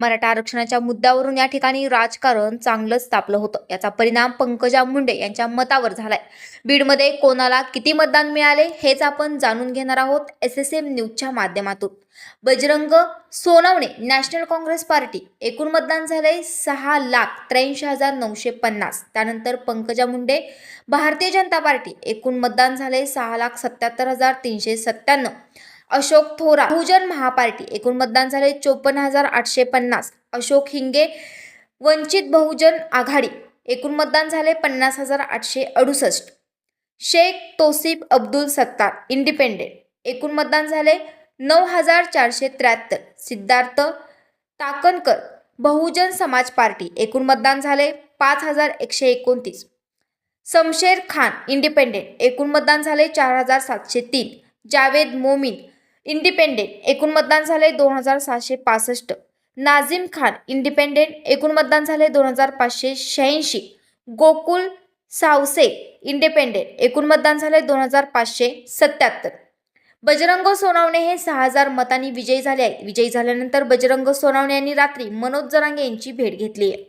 मराठा आरक्षणाच्या मुद्द्यावरून या ठिकाणी राजकारण चांगलंच तापलं होतं. याचा परिणाम पंकजा मुंडे यांच्या मतावर झालाय. बीडमध्ये कोणाला किती मतदान मिळाले हेच आपण जाणून घेणार आहोत एस एस एम न्यूजच्या माध्यमातून. Bajrang Sonawane national Congress party एकूण मतदान झाले सहा लाख त्र्याऐंशी हजार नऊशे पन्नास. त्यानंतर पंकजा मुंडे भारतीय जनता पार्टी एकूण मतदान झाले सहा लाख सत्याहत्तर हजार तीनशे सत्त्याण्णव. अशोक थोरा बहुजन महापार्टी एकूण मतदान झाले चोपन्न हजार आठशे पन्नास. अशोक हिंगे वंचित बहुजन आघाडी एकूण मतदान झाले पन्नास हजार आठशे अडुसष्ट. शेख तोसिफ अब्दुल सत्तार इंडिपेंडेंट एकूण मतदान झाले नऊ हजार चारशे त्र्याहत्तर. सिद्धार्थ ताकणकर बहुजन समाज पार्टी एकूण मतदान झाले पाच हजार एकशे एकोणतीस. समशेर खान इंडिपेंडेंट एकूण मतदान झाले चार हजार सातशे तीन. जावेद मोमीन इंडिपेंडेंट एकूण मतदान झाले दोन हजार सहाशे पासष्ट. नाझिम खान इंडिपेंडेंट एकूण मतदान झाले दोन हजार पाचशे शहाऐंशी. गोकुल सावसे इंडिपेंडेंट एकूण मतदान झाले दोन हजार पाचशे सत्याहत्तर. बजरंग सोनावणे हे सहा हजार मतांनी विजयी झाले आहेत. विजयी झाल्यानंतर बजरंग सोनावणे यांनी रात्री मनोज जरांगे यांची भेट घेतली आहे.